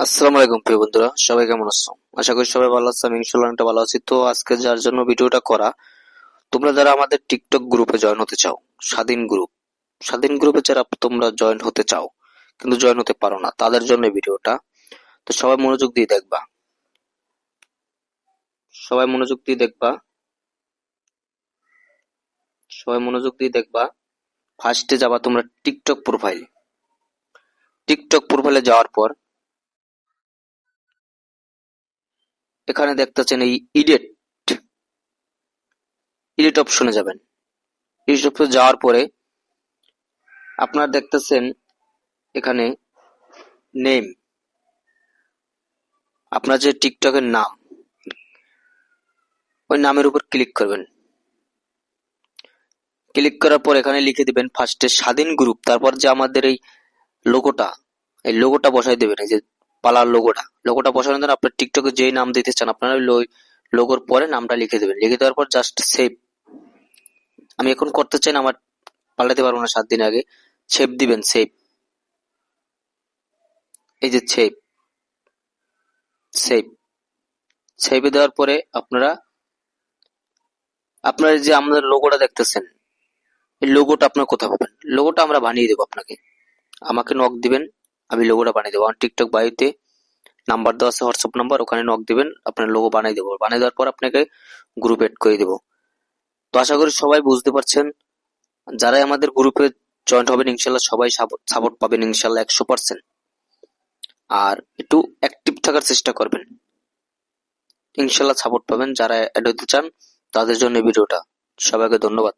আসসালামু আলাইকুম, প্রিয় বন্ধুরা। সবাই কেমন আছো? আশা করি সবাই ভালো আছে, আমি ইনশাল্লাহ অনেকটা ভালো আছি। তো আজকে যার জন্য ভিডিওটা করা, তোমরা যারা আমাদের টিকটক গ্রুপে জয়েন হতে চাও, স্বাধীন গ্রুপ স্বাধীন গ্রুপে যারা তোমরা জয়েন হতে চাও, কিন্তু জয়েন হতে পারো না, তাদের জন্য ভিডিওটা। তো সবাই মনোযোগ দিয়ে দেখবা। সবাই মনোযোগ দিয়ে দেখবা। সবাই মনোযোগ দিয়ে দেখবা। ফার্স্টে যাবা তোমরা টিকটক প্রোফাইল টিকটক প্রোফাইলে যাওয়ার পর এখানে দেখতেছেন এই ইডেট ইডিট অপশনে যাবেন। ইডিট অপশনে যাওয়ার পরে আপনারা দেখতেছেন এখানে নেম। আপনার যে টিকটকের নাম, ওই নামের উপর ক্লিক করবেন। ক্লিক করার পর এখানে লিখে দিবেন ফার্স্টে স্বাধীন গ্রুপ, তারপর যে আমাদের এই লোগোটা এই লোগোটা বসাই দেবেন, এই যে পালার লোগোটা লোগোটা বসানোর জন্য আপনার টিকটকে যেই নাম দিতে চান, আপনারা ওই লোগোর পরে নামটা লিখে দেবেন। লিখে দেওয়ার পর জাস্ট সেভ আমি এখন করতে চাই না, আমার পাল্টাতে পারব না সাত দিন আগে। সেভ দিবেন সেভ এই যে সেভ সেভ সেভে দেওয়ার পরে আপনারা আপনারা যে আমাদের লোগোটা দেখতেছেন, এই লোগোটা আপনার কোথায় পাবেন? লোগোটা আমরা বানিয়ে দেবো আপনাকে। আমাকে নক দিবেন। আমি লোগোটা বানিয়ে দেবো। আমার টিকটক বায়োতে নাম্বার দেওয়া আছে হোয়াটসঅ্যাপ নাম্বার ওখানে নক দেবেন, আপনার লোগো বানিয়ে দেবো। বানিয়ে দেওয়ার পর আপনাকে গ্রুপ এড করে দেবো। তো আশা করি সবাই বুঝতে পারছেন, যারাই আমাদের গ্রুপে জয়েন্ট হবেন, ইনশাল্লাহ সবাই সাপোর্ট পাবেন ইনশাল্লাহ একশো পার্সেন্ট আর একটু অ্যাক্টিভ থাকার চেষ্টা করবেন। ইনশাল্লাহ সাপোর্ট পাবেন। যারা অ্যাড হতে চান, তাদের জন্য ভিডিওটা সবাইকে ধন্যবাদ।